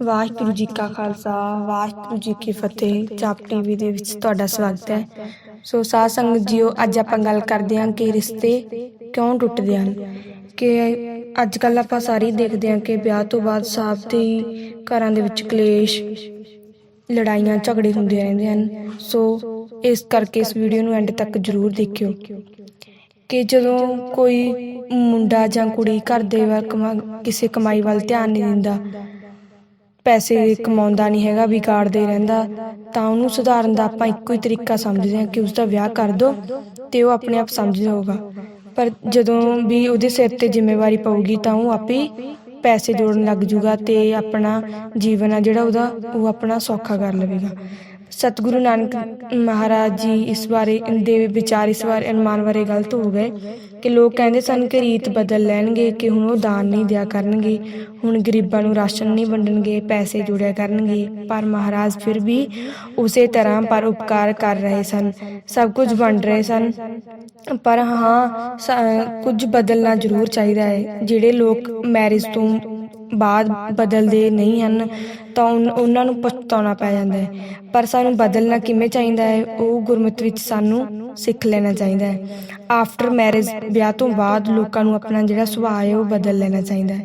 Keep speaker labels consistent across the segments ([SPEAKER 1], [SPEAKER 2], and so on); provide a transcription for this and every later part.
[SPEAKER 1] ਵਾਹਿਗੁਰੂ ਜੀ ਕਾ ਖਾਲਸਾ, ਵਾਹਿਗੁਰੂ ਜੀ ਕੀ ਫਤਿਹ। ਜਾਪ ਟੀਵੀ ਦੇ ਵਿੱਚ ਤੁਹਾਡਾ ਸਵਾਗਤ ਹੈ। ਸੋ ਸਾਧ ਸੰਗਤ ਜੀਓ, ਅੱਜ ਆਪਾਂ ਗੱਲ ਕਰਦੇ ਹਾਂ ਕਿ ਰਿਸ਼ਤੇ ਕਿਉਂ ਟੁੱਟਦੇ ਹਨ? ਕਿ ਅੱਜ ਕੱਲ ਆਪਾਂ ਸਾਰੇ ਦੇਖਦੇ ਹਾਂ ਕਿ ਵਿਆਹ ਤੋਂ ਬਾਅਦ ਸਭ ਦੇ ਘਰਾਂ ਦੇ ਵਿੱਚ ਕਲੇਸ਼, ਲੜਾਈਆਂ, ਝਗੜੇ ਹੁੰਦੇ ਰਹਿੰਦੇ ਹਨ। ਸੋ ਇਸ ਕਰਕੇ ਇਸ ਵੀਡੀਓ ਨੂੰ ਐਂਡ ਤੱਕ ਜ਼ਰੂਰ ਦੇਖਿਓ। ਕਿ ਜਦੋਂ ਕੋਈ ਮੁੰਡਾ ਜਾਂ ਕੁੜੀ ਘਰ ਦੇ ਵੱਲ ਕਿਸੇ ਕਮਾਈ ਵੱਲ ਧਿਆਨ ਨਹੀਂ ਦਿੰਦਾ ਪੈਸੇ ਕਮਾਉਂਦਾ ਨਹੀਂ ਹੈਗਾ ਵਿਗਾੜਦੇ ਰਹਿੰਦਾ। ਤਾਂ ਉਹਨੂੰ ਸੁਧਾਰਨ ਦਾ ਆਪਾਂ ਇੱਕੋ ਹੀ ਤਰੀਕਾ ਸਮਝਦੇ ਹਾਂ ਕਿ ਉਸ ਦਾ ਵਿਆਹ ਕਰ ਦੋ ਤੇ ਉਹ ਆਪਣੇ ਆਪ ਸਮਝ ਜਾਊਗਾ ਪਰ ਜਦੋਂ ਵੀ ਉਹਦੇ ਸਿਰ ਤੇ ਜ਼ਿੰਮੇਵਾਰੀ ਪਊਗੀ ਤਾਂ ਉਹ ਆਪੇ ਪੈਸੇ ਜੋੜਨ ਲੱਗ ਜੂਗਾ ਤੇ ਆਪਣਾ ਜੀਵਨ ਆ ਜਿਹੜਾ ਉਹਦਾ ਉਹ ਆਪਣਾ ਸੌਖਾ ਕਰ ਲਵੇਗਾ। ਸਤਿਗੁਰੂ ਨਾਨਕ ਮਹਾਰਾਜ ਜੀ ਇਸ ਬਾਰੇ, ਦੇ ਵਿਚਾਰ ਇਸ ਬਾਰੇ ਅਨੁਮਾਨ ਬਾਰੇ ਗਲਤ ਹੋ ਗਏ ਕਿ ਲੋਕ ਕਹਿੰਦੇ ਸਨ ਕਿ ਰੀਤ ਬਦਲ ਲੈਣਗੇ, ਕਿ ਹੁਣ ਉਹ ਦਾਨ ਨਹੀਂ ਦਿਆ ਕਰਨਗੇ, ਹੁਣ ਗਰੀਬਾਂ ਨੂੰ ਰਾਸ਼ਨ ਨਹੀਂ ਵੰਡਣਗੇ, ਪੈਸੇ ਜੋੜਿਆ ਕਰਨਗੇ। ਪਰ ਮਹਾਰਾਜ ਫਿਰ ਵੀ ਉਸੇ ਤਰ੍ਹਾਂ ਪਰ ਉਪਕਾਰ ਕਰ ਰਹੇ ਸਨ, ਸਭ ਕੁਝ ਵੰਡ ਰਹੇ ਸਨ। ਪਰ ਹਾਂ ਕੁਝ ਬਦਲਣਾ ਜ਼ਰੂਰ ਚਾਹੀਦਾ ਹੈ, ਜਿਹੜੇ ਲੋਕ ਮੈਰਿਜ ਤੋਂ ਬਾਅਦ ਬਦਲਦੇ ਨਹੀਂ ਹਨ, ਤਾਂ ਉਹਨਾਂ ਨੂੰ ਪਛਤਾਉਣਾ ਪੈ ਜਾਂਦਾ ਹੈ। ਪਰ ਸਾਨੂੰ ਬਦਲਣਾ ਕਿਵੇਂ ਚਾਹੀਦਾ ਹੈ, ਉਹ ਗੁਰਮਤਿ ਵਿੱਚ ਸਾਨੂੰ ਸਿੱਖ ਲੈਣਾ ਚਾਹੀਦਾ ਹੈ। ਆਫਟਰ ਮੈਰਿਜ ਵਿਆਹ ਤੋਂ ਬਾਅਦ ਲੋਕਾਂ ਨੂੰ ਆਪਣਾ ਜਿਹੜਾ ਸੁਭਾਅ ਹੈ, ਉਹ ਬਦਲ ਲੈਣਾ ਚਾਹੀਦਾ ਹੈ।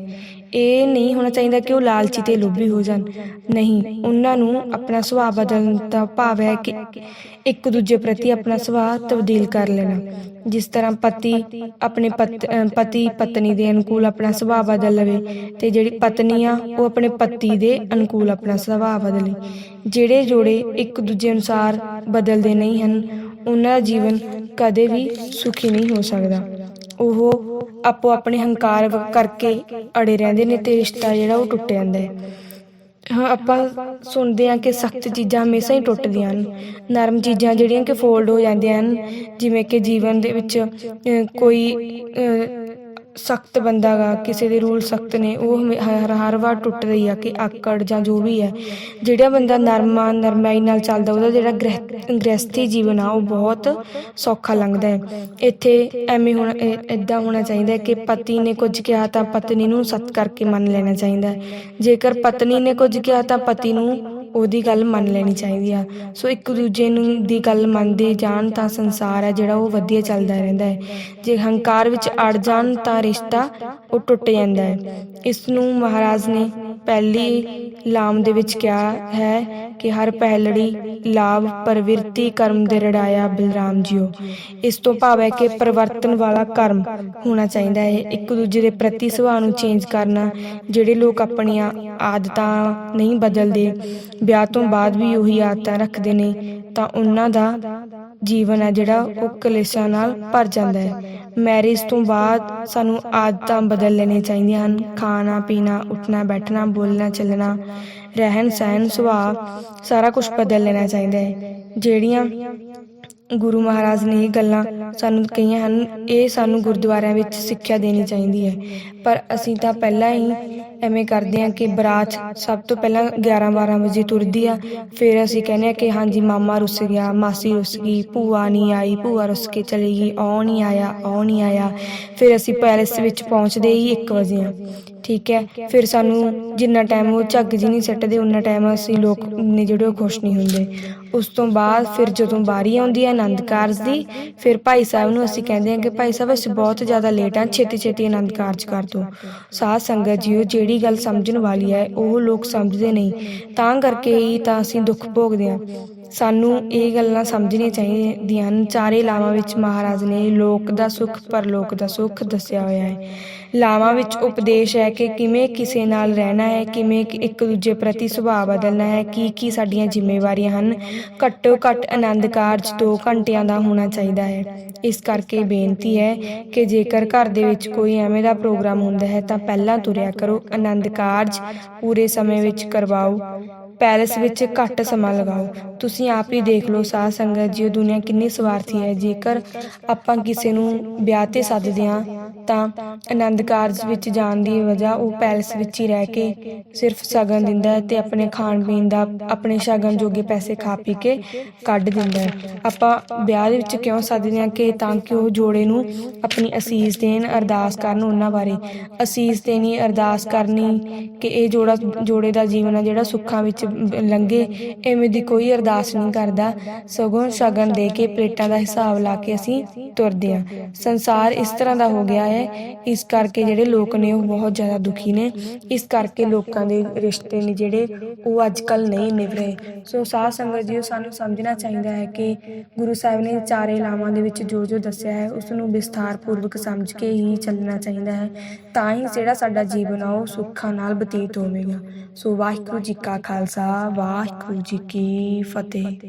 [SPEAKER 1] ਇਹ ਨਹੀਂ ਹੋਣਾ ਚਾਹੀਦਾ ਕਿ ਉਹ ਲਾਲਚੀ ਤੇ ਲੋਭੀ ਹੋ ਜਾਣ। ਨਹੀਂ, ਉਹਨਾਂ ਨੂੰ ਆਪਣਾ ਸੁਭਾਅ ਬਦਲਣ ਦਾ ਭਾਵ ਹੈ ਕਿ ਇੱਕ ਦੂਜੇ ਪ੍ਰਤੀ ਆਪਣਾ ਸੁਭਾਅ ਤਬਦੀਲ ਕਰ ਲੈਣਾ। ਜਿਸ ਤਰ੍ਹਾਂ ਪਤੀ ਆਪਣੇ ਪਤੀ ਪਤਨੀ ਦੇ ਅਨੁਕੂਲ ਆਪਣਾ ਸੁਭਾਅ ਬਦਲ ਲਵੇ ਤੇ ਜਿਹੜੀ ਪਤਨੀ ਆ, ਉਹ ਆਪਣੇ ਪਤੀ ਦੇ ਅਨੁਕੂਲ ਆਪਣਾ ਸੁਭਾਅ ਬਦਲੇ। ਜਿਹੜੇ ਜੋੜੇ ਇੱਕ ਦੂਜੇ ਅਨੁਸਾਰ ਬਦਲਦੇ ਨਹੀਂ ਹਨ, ਉਹਨਾਂ ਦਾ ਜੀਵਨ ਕਦੇ ਵੀ ਸੁਖੀ ਨਹੀਂ ਹੋ ਸਕਦਾ। ਉਹ ਆਪੋ ਆਪਣੇ ਹੰਕਾਰ ਕਰਕੇ ਅੜੇ ਰਹਿੰਦੇ ਨੇ ਤੇ ਰਿਸ਼ਤਾ ਜਿਹੜਾ ਉਹ ਟੁੱਟ ਜਾਂਦਾ ਹੈ। ਹਾਂ, ਆਪਾਂ ਸੁਣਦੇ ਹਾਂ ਕਿ ਸਖਤ ਚੀਜ਼ਾਂ ਹਮੇਸ਼ਾ ਹੀ ਟੁੱਟਦੀਆਂ ਹਨ। ਨਰਮ ਚੀਜ਼ਾਂ ਜਿਹੜੀਆਂ ਕਿ ਫੋਲਡ ਹੋ ਜਾਂਦੀਆਂ ਹਨ। ਜਿਵੇਂ ਕਿ ਜੀਵਨ ਦੇ ਵਿੱਚ ਕੋਈ ਸਖਤ ਬੰਦਾ ਗਾ, ਕਿਸੇ ਦੇ ਰੂਲ ਸਖਤ ਨੇ, ਉਹ ਹਮੇ- ਹਰ ਹਰ ਵਾਰ ਟੁੱਟ ਰਹੀ ਆ ਕਿ ਆਕੜ ਜਾਂ ਜੋ ਵੀ ਹੈ, ਜਿਹੜਾ ਬੰਦਾ ਨਰਮਾ, ਨਰਮਾਈ ਨਾਲ ਚੱਲਦਾ, ਉਹਦਾ ਜਿਹੜਾ ਗ੍ਰਹਿ, ਗ੍ਰਹਿਸਥੀ ਜੀਵਨ ਆ, ਉਹ ਬਹੁਤ ਸੌਖਾ ਲੰਘਦਾ ਹੈ। ਇੱਥੇ ਐਵੇਂ ਹੋਣਾ ਇਦਾਂ ਹੋਣਾ ਚਾਹੀਦਾ ਹੈ ਕਿ ਪਤੀ ਨੇ ਕੁਝ ਕਿਹਾ ਤਾਂ ਪਤਨੀ ਨੂੰ ਸਤ ਕਰਕੇ ਮੰਨ ਲੈਣਾ ਚਾਹੀਦਾ ਹੈ। ਜੇਕਰ ਪਤਨੀ ਨੇ ਕੁਝ ਕਿਹਾ ਤਾਂ ਪਤੀ ਨੂੰ ਉਹਦੀ ਗੱਲ ਮੰਨ ਲੈਣੀ ਚਾਹੀਦੀ ਆ। ਸੋ ਇੱਕ ਦੂਜੇ ਨੂੰ ਦੀ ਗੱਲ ਮੰਨਦੇ ਜਾਣ ਤਾਂ ਸੰਸਾਰ ਹੈ ਜਿਹੜਾ ਉਹ ਵਧੀਆ ਚੱਲਦਾ ਰਹਿੰਦਾ ਹੈ। ਜੇ ਹੰਕਾਰ ਵਿੱਚ ਅੜ ਜਾਣ ਤਾਂ ਰਿਸ਼ਤਾ ਉਹ ਟੁੱਟ ਜਾਂਦਾ ਹੈ। ਇਸ ਨੂੰ ਮਹਾਰਾਜ ਨੇ ਪਹਿਲੀ ਲਾਮ ਦੇ ਵਿੱਚ ਕਿਹਾ ਹੈ ਕਿ ਹਰ ਪਹਿਲੜੀ ਲਾਭ ਪਰਵਿਰਤੀ ਕਰਮ ਦੇ ਰੜਾਇਆ ਬਲਰਾਮ ਜੀਓ। ਇਸ ਤੋਂ ਭਾਵ ਹੈ ਕਿ ਪਰਿਵਰਤਨ ਵਾਲਾ ਕਰਮ ਹੋਣਾ ਚਾਹੀਦਾ ਹੈ। ਇੱਕ ਦੂਜੇ ਦੇ ਪ੍ਰਤੀ ਸੁਭਾਅ ਨੂੰ ਚੇਂਜ ਕਰਨਾ, ਜਿਹੜੇ ਲੋਕ ਆਪਣੀਆਂ ਆਦਤਾਂ ਨਹੀਂ ਬਦਲਦੇ, ਵਿਆਹ ਤੋਂ ਬਾਅਦ ਵੀ ਉਹੀ ਆਦਤਾਂ ਰੱਖਦੇ ਨੇ, ਤਾਂ ਉਹਨਾਂ ਦਾ ਜੀਵਨ ਹੈ ਜਿਹੜਾ ਉਹ ਕਲੇਸ਼ਾਂ ਨਾਲ ਭਰ ਜਾਂਦਾ ਹੈ। ਮੈਰਿਜ ਤੋਂ ਬਾਅਦ ਸਾਨੂੰ ਆਦਤਾਂ ਬਦਲ ਲੈਣੀਆਂ ਚਾਹੀਦੀਆਂ ਹਨ। ਖਾਣਾ, ਪੀਣਾ, ਉੱਠਣਾ, ਬੈਠਣਾ, ਬੋਲਣਾ, ਚੱਲਣਾ, ਰਹਿਣ ਸਹਿਣ, ਸੁਭਾਅ, ਸਾਰਾ ਕੁਝ ਬਦਲ ਲੈਣਾ ਚਾਹੀਦਾ ਹੈ। ਜਿਹੜੀਆਂ ਗੁਰੂ ਮਹਾਰਾਜ ਨੇ ਇਹ ਗੱਲਾਂ ਸਾਨੂੰ ਕਹੀਆਂ ਹਨ, ਇਹ ਸਾਨੂੰ ਗੁਰਦੁਆਰਿਆਂ ਵਿੱਚ ਸਿੱਖਿਆ ਦੇਣੀ ਚਾਹੀਦੀ ਹੈ। ਪਰ ਅਸੀਂ ਤਾਂ ਪਹਿਲਾਂ ਹੀ ਐਵੇਂ ਕਰਦੇ ਹਾਂ ਕਿ ਬਰਾਤ ਸਭ ਤੋਂ ਪਹਿਲਾਂ 11 12 ਵਜੇ ਤੁਰਦੀ ਆ। ਫਿਰ ਅਸੀਂ ਕਹਿੰਦੇ ਆ ਕਿ ਹਾਂਜੀ, ਮਾਮਾ ਰੁੱਸ ਗਿਆ, ਮਾਸੀ ਰੁੱਸ ਗਈ, ਭੂਆ ਨਹੀਂ ਆਈ, ਭੂਆ ਰੁੱਸ ਕੇ ਚਲੀ ਗਈ ਉਹ ਨਹੀਂ ਆਇਆ ਉਹ ਨਹੀਂ ਆਇਆ। ਫਿਰ ਅਸੀਂ ਪੈਲੇਸ ਵਿੱਚ ਪਹੁੰਚਦੇ ਹੀ 1 ਵਜੇ ਆ ਠੀਕ ਹੈ, ਫਿਰ ਸਾਨੂੰ ਜਿੰਨਾ ਟਾਈਮ ਉਹ ਝੱਗ ਜੀ ਨਹੀਂ ਸੱਟਦੇ, ਉਨਾ ਟਾਈਮ ਅਸੀਂ ਲੋਕ ਨੇ ਜਿਹੜੇ ਉਹ ਖੁਸ਼ ਨਹੀਂ ਹੁੰਦੇ। ਉਸ ਤੋਂ ਬਾਅਦ ਫਿਰ ਜਦੋਂ ਵਾਰੀ ਆਉਂਦੀ ਹੈ ਆਨੰਦ ਕਾਰਜ ਦੀ, ਫਿਰ ਭਾਈ ਸਾਹਿਬ ਨੂੰ ਅਸੀਂ ਕਹਿੰਦੇ ਹਾਂ ਕਿ ਭਾਈ ਸਾਹਿਬ, ਅਸੀਂ ਬਹੁਤ ਜ਼ਿਆਦਾ ਲੇਟ ਹਾਂ ਛੇਤੀ ਛੇਤੀ ਆਨੰਦ ਕਾਰਜ ਕਰ ਦਿਓ। ਸਾਧ ਸੰਗਤ ਜੀਓ, ਜਿਹੜੀ ਗੱਲ ਸਮਝਣ ਵਾਲੀ ਹੈ, ਉਹ ਲੋਕ ਸਮਝਦੇ ਨਹੀਂ। ਤਾਂ ਕਰਕੇ ਹੀ ਤਾਂ ਅਸੀਂ ਦੁੱਖ ਭੋਗਦੇ ਹਾਂ। ਸਾਨੂੰ ਇਹ ਗੱਲਾਂ ਸਮਝਣੀਆਂ ਚਾਹੀਦੀਆਂ ਹਨ। ਚਾਰੇ ਲਾਵਾਂ ਵਿੱਚ ਮਹਾਰਾਜ ਨੇ ਲੋਕ ਦਾ ਸੁੱਖ, ਪਰਲੋਕ ਦਾ ਸੁੱਖ ਦੱਸਿਆ ਹੋਇਆ ਹੈ। ਲਾਵਾਂ ਵਿੱਚ ਉਪਦੇਸ਼ ਹੈ ਕਿ ਕਿਵੇਂ ਕਿਸੇ ਨਾਲ ਰਹਿਣਾ ਹੈ, ਕਿਵੇਂ ਇੱਕ ਦੂਜੇ ਪ੍ਰਤੀ ਸੁਭਾਅ ਬਦਲਣਾ ਹੈ, ਕੀ ਕੀ ਸਾਡੀਆਂ ਜ਼ਿੰਮੇਵਾਰੀਆਂ ਹਨ। ਘੱਟੋ ਘੱਟ ਆਨੰਦ ਕਾਰਜ 2 ਘੰਟਿਆਂ ਦਾ ਹੋਣਾ ਚਾਹੀਦਾ ਹੈ। ਇਸ ਕਰਕੇ ਬੇਨਤੀ ਹੈ ਕਿ ਜੇਕਰ ਘਰ ਦੇ ਵਿੱਚ ਕੋਈ ਐਵੇਂ ਦਾ ਪ੍ਰੋਗਰਾਮ ਹੁੰਦਾ ਹੈ, ਤਾਂ ਪਹਿਲਾਂ ਤੁਰਿਆ ਕਰੋ। ਆਨੰਦ ਕਾਰਜ ਪੂਰੇ ਸਮੇਂ ਵਿੱਚ ਕਰਵਾਓ। ਪੈਲਸ ਵਿੱਚ ਘੱਟ ਸਮਾਂ ਲਗਾਓ। ਤੁਸੀਂ ਆਪ ਹੀ ਦੇਖ ਲਓ ਸਾਧ ਸੰਗਤ ਜੀ ਦੁਨੀਆ ਕਿੰਨੀ ਸਵਾਰਥੀ ਹੈ। ਜੇਕਰ ਆਪਾਂ ਕਿਸੇ ਨੂੰ ਵਿਆਹ ਤੇ ਸੱਦਦੇ ਹਾਂ ਤਾਂ ਆਨੰਦ ਕਾਰਜ ਵਿੱਚ ਜਾਣ ਦੀ ਵਜ੍ਹਾ ਉਹ ਪੈਲਸ ਵਿੱਚ ਹੀ ਰਹਿ ਕੇ ਸਿਰਫ ਸ਼ਗਨ ਦਿੰਦਾ ਹੈ ਤੇ ਆਪਣੇ ਖਾਣ ਪੀਣ ਦਾ, ਆਪਣੇ ਸ਼ਗਨ ਜੋਗੇ ਪੈਸੇ ਖਾ ਪੀ ਕੇ ਕੱਢ ਦਿੰਦਾ ਹੈ। ਆਪਾਂ ਵਿਆਹ ਦੇ ਵਿੱਚ ਕਿਉਂ ਸੱਦਦੇ ਹਾਂ ਕਿ ਤਾਂ ਕਿ ਉਹ ਜੋੜੇ ਨੂੰ ਆਪਣੀ ਅਸੀਸ ਦੇਣ, ਅਰਦਾਸ ਕਰਨ ਉਹਨਾਂ ਬਾਰੇ? ਅਸੀਸ ਦੇਣੀ, ਅਰਦਾਸ ਕਰਨੀ ਕਿ ਇਹ ਜੋੜਾ, ਜੋੜੇ ਦਾ ਜੀਵਨ ਆ ਜਿਹੜਾ ਸੁੱਖਾਂ ਵਿੱਚ ਲੰਘੇ, ਐਵੇਂ ਦੀ ਕੋਈ ਅਰਦਾਸ ਨਹੀਂ ਕਰਦਾ। ਸਗੋਂ ਸ਼ਗਨ ਦੇ ਕੇ ਪਲੇਟਾਂ ਦਾ ਹਿਸਾਬ ਲਾ ਕੇ ਅਸੀਂ ਤੁਰਦੇ ਹਾਂ। ਸੰਸਾਰ ਇਸ ਤਰ੍ਹਾਂ ਦਾ ਹੋ ਗਿਆ ਹੈ ਹੈ ਇਸ ਕਰਕੇ ਜਿਹੜੇ ਲੋਕ ਨੇ ਉਹ ਬਹੁਤ ਜ਼ਿਆਦਾ ਦੁਖੀ ਨੇ। ਇਸ ਕਰਕੇ ਲੋਕਾਂ ਦੇ ਰਿਸ਼ਤੇ ਨੇ ਜਿਹੜੇ, ਉਹ ਅੱਜ ਕੱਲ ਨਹੀਂ ਨਿਭ ਰਹੇ। ਸੋ ਸਾਧ ਸੰਗਤ ਜੀ ਸਾਨੂੰ ਸਮਝਣਾ ਚਾਹੀਦਾ ਹੈ ਕਿ ਗੁਰੂ ਸਾਹਿਬ ਨੇ ਚਾਰੇ ਲਾਵਾਂ ਦੇ ਵਿੱਚ ਜੋ ਜੋ ਦੱਸਿਆ ਹੈ ਉਸ ਨੂੰ ਵਿਸਥਾਰ ਪੂਰਵਕ ਸਮਝ ਕੇ ਹੀ ਚੱਲਣਾ ਚਾਹੀਦਾ ਹੈ। ਤਾਂ ਹੀ ਜਿਹੜਾ ਸਾਡਾ ਜੀਵਨ ਆ, ਉਹ ਸੁੱਖਾਂ ਨਾਲ ਬਤੀਤ ਹੋਵੇਗਾ। ਸੋ ਵਾਹਿਗੁਰੂ ਜੀ ਕਾ ਖਾਲਸਾ, ਵਾਹਿਗੁਰੂ ਜੀ ਕੀ ਫਤਿਹ।